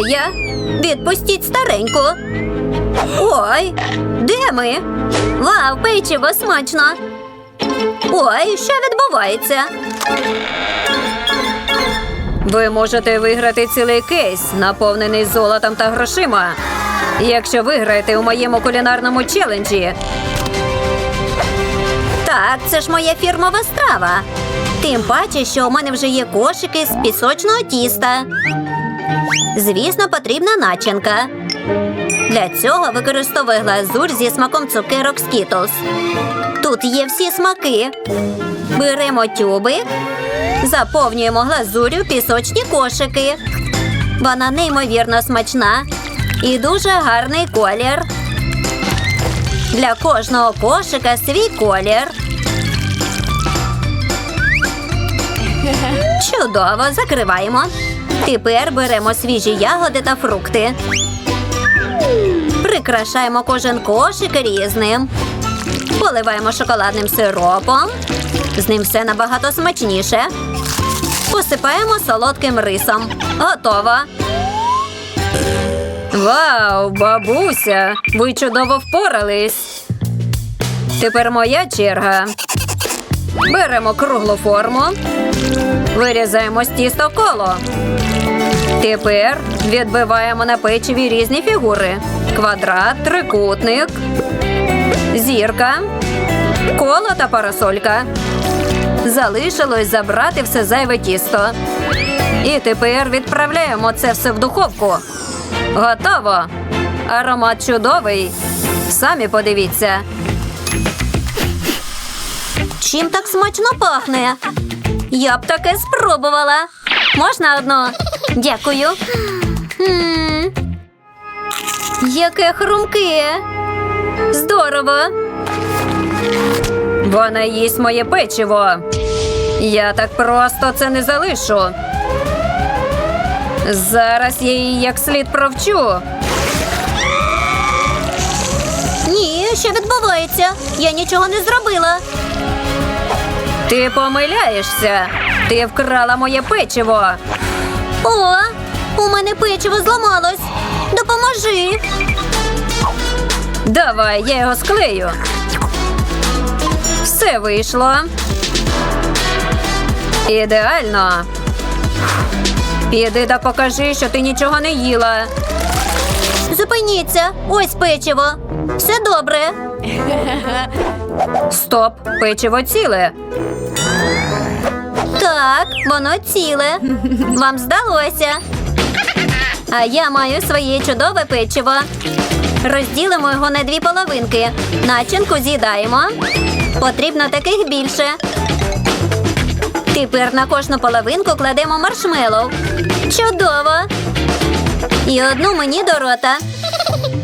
я? Відпустіть стареньку. Ой, де ми? Вау, печиво смачно. Ой, що відбувається? Ви можете виграти цілий кейс, наповнений золотом та грошима. Якщо виграєте у моєму кулінарному челенджі. Так, це ж моя фірмова страва. Тим паче, що у мене вже є кошики з пісочного тіста. Звісно, потрібна начинка. Для цього використовую глазурь зі смаком цукерок Skittles. Тут є всі смаки. Беремо тюбик, заповнюємо глазур'ю пісочні кошики. Вона неймовірно смачна і дуже гарний колір. Для кожного кошика свій колір. Чудово, закриваємо. Тепер беремо свіжі ягоди та фрукти. Прикрашаємо кожен кошик різним. Поливаємо шоколадним сиропом. З ним все набагато смачніше. Посипаємо солодким рисом. Готово. Вау, бабуся! Ви чудово впорались. Тепер моя черга. Беремо круглу форму. Вирізаємо з тісто коло. Тепер відбиваємо на печиві різні фігури: квадрат, трикутник, зірка, коло та парасолька. Залишилось забрати все зайве тісто. І тепер відправляємо це все в духовку. Готово. Аромат чудовий. Самі подивіться. Чим так смачно пахне? Я б таке спробувала. Можна одну? Дякую. Яке хрумке. Здорово. Вона їсть моє печиво. Я так просто це не залишу. Зараз я її як слід провчу. Ні, що відбувається? Я нічого не зробила. Ти помиляєшся. Ти вкрала моє печиво. О, у мене печиво зламалось. Допоможи. Давай, я його склею. Все вийшло. Ідеально. Піди та покажи, що ти нічого не їла. Зупиніться, ось печиво. Все добре. Стоп, печиво ціле. Так, воно ціле. Вам здалося. А я маю своє чудове печиво. Розділимо його на дві половинки. Начинку з'їдаємо. Потрібно таких більше. Тепер на кожну половинку кладемо маршмеллоу. Чудово! І одну мені до рота.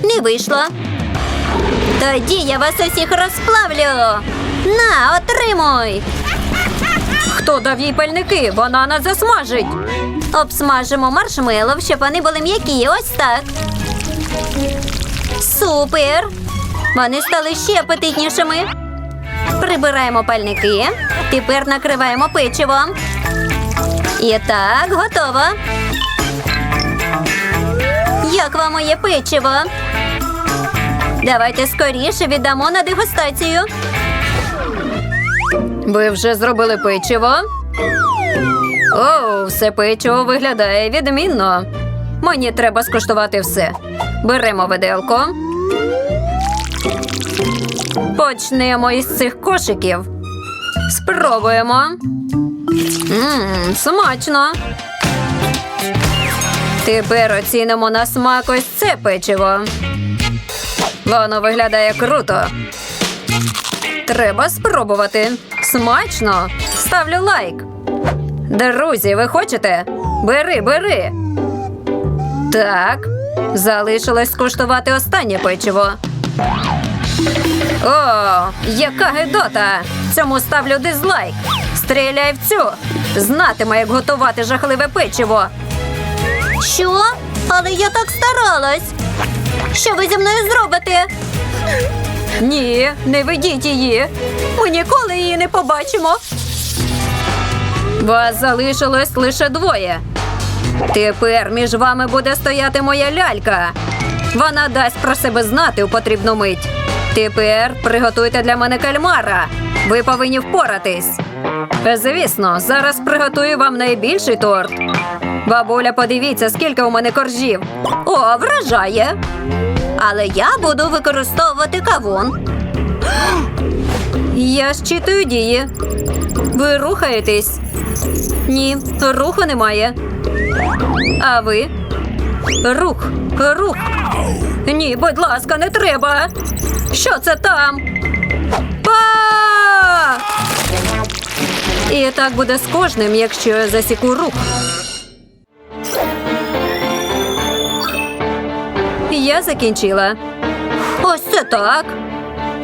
Не вийшло. Тоді я вас усіх розплавлю. На, отримуй. Хто дав їй пальники? Вона нас засмажить. Обсмажимо маршмеллоу, щоб вони були м'які. Ось так. Супер! Вони стали ще апетитнішими. Прибираємо пальники. Тепер накриваємо печивом. І так, готово. Як вам моє печиво? Давайте скоріше віддамо на дегустацію. Ви вже зробили печиво? Оу, все печиво виглядає відмінно. Мені треба скуштувати все. Беремо виделку. Почнемо із цих кошиків. Спробуємо. Ммм, смачно. Тепер оцінимо на смак ось це печиво. Воно виглядає круто. Треба спробувати. Смачно. Ставлю лайк. Друзі, ви хочете? Бери, бери. Так. Залишилось скуштувати останнє печиво. О, яка гидота! Цьому ставлю дизлайк. Стріляй в цю. Знатиме, як готувати жахливе печиво. Що? Але я так старалась. Що ви зі мною зробите? Ні, не ведіть її. Ми ніколи її не побачимо. Вас залишилось лише двоє. Тепер між вами буде стояти моя лялька. Вона дасть про себе знати у потрібну мить. Тепер приготуйте для мене кальмара. Ви повинні впоратись. Звісно, зараз приготую вам найбільший торт. Бабуля, подивіться, скільки у мене коржів. О, вражає. Але я буду використовувати кавун. Я щитую дії. Ви рухаєтесь? Ні, руху немає. А ви? Рух, рух. Ні, будь ласка, не треба. Що це там? А! І так буде з кожним, якщо я засіку рух. Я закінчила. Ось це так.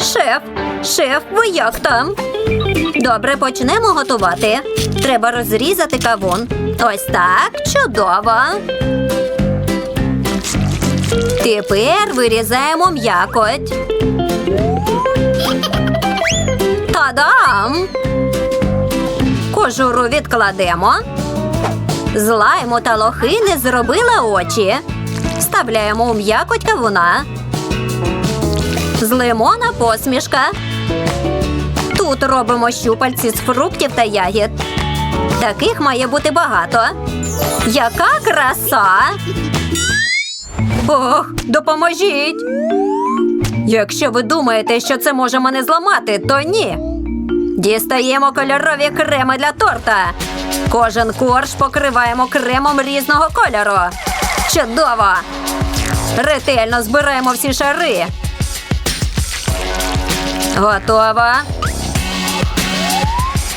Шеф, шеф, ви як там? Добре, почнемо готувати. Треба розрізати кавун. Ось так, чудово. Тепер вирізаємо м'якоть. Та-дам! Кожуру відкладемо. З лайму та лохини зробила очі. Вставляємо у м'якоть кавуна. З лимона посмішка. Тут робимо щупальці з фруктів та ягід. Таких має бути багато. Яка краса! Ох, допоможіть! Якщо ви думаєте, що це може мене зламати, то ні. Дістаємо кольорові креми для торта. Кожен корж покриваємо кремом різного кольору. Чудово! Ретельно збираємо всі шари. Готово.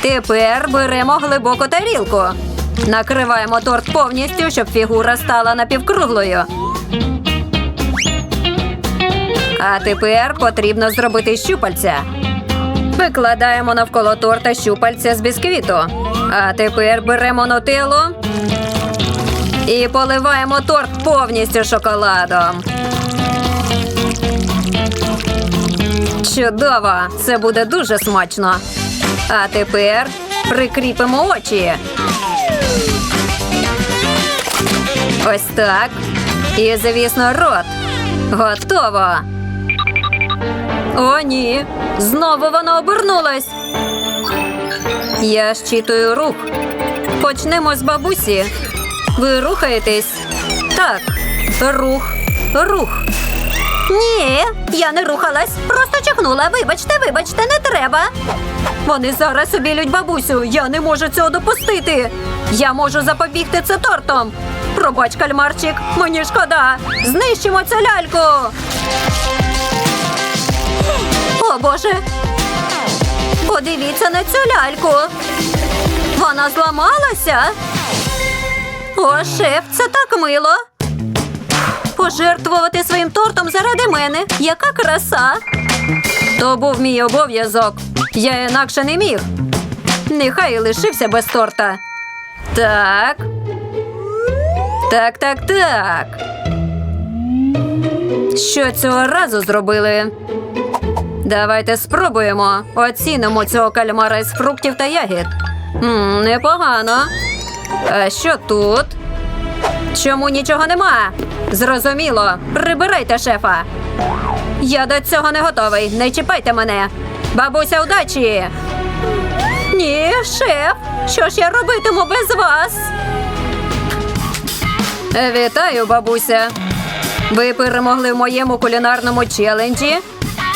Тепер беремо глибоку тарілку. Накриваємо торт повністю, щоб фігура стала напівкруглою. А тепер потрібно зробити щупальця. Викладаємо навколо торта щупальця з бісквіту. А тепер беремо нутеллу і поливаємо торт повністю шоколадом. Чудово! Це буде дуже смачно. А тепер прикріпимо очі. Ось так. І, звісно, рот. Готово. О, ні. Знову воно обернулось. Я щитую рух. Почнемо з бабусі. Ви рухаєтесь? Так. Рух. Рух. Ні, я не рухалась, просто чихнула. Вибачте, вибачте, не треба. Вони зараз обілють бабусю. Я не можу цього допустити. Я можу запобігти це тортом. Пробач, кальмарчик, мені шкода. Знищимо цю ляльку. О, Боже. Подивіться на цю ляльку. Вона зламалася. О, шеф, це так мило. Пожертвувати своїм тортом заради мене. Яка краса. То був мій обов'язок. Я інакше не міг. Нехай лишився без торта. Так. Так, так, так. Що цього разу зробили? Давайте спробуємо. Оцінимо цього кальмара із фруктів та ягід. М, непогано. А що тут? Чому нічого нема? Зрозуміло. Прибирайте шефа. Я до цього не готовий. Не чіпайте мене. Бабуся, удачі. Ні, шеф. Що ж я робитиму без вас? Вітаю, бабуся. Ви перемогли в моєму кулінарному челенджі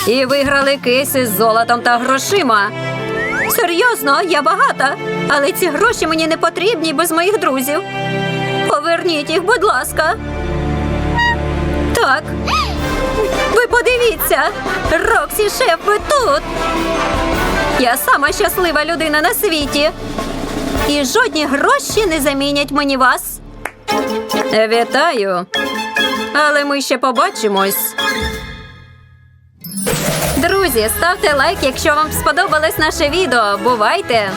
і виграли кейс із золотом та грошима. Серйозно, я багата, але ці гроші мені не потрібні без моїх друзів. Поверніть їх, будь ласка. Так. Ви подивіться, Роксі шеф, тут. Я сама щаслива людина на світі. І жодні гроші не замінять мені вас. Вітаю. Але ми ще побачимось. Друзі, ставте лайк, якщо вам сподобалось наше відео. Бувайте!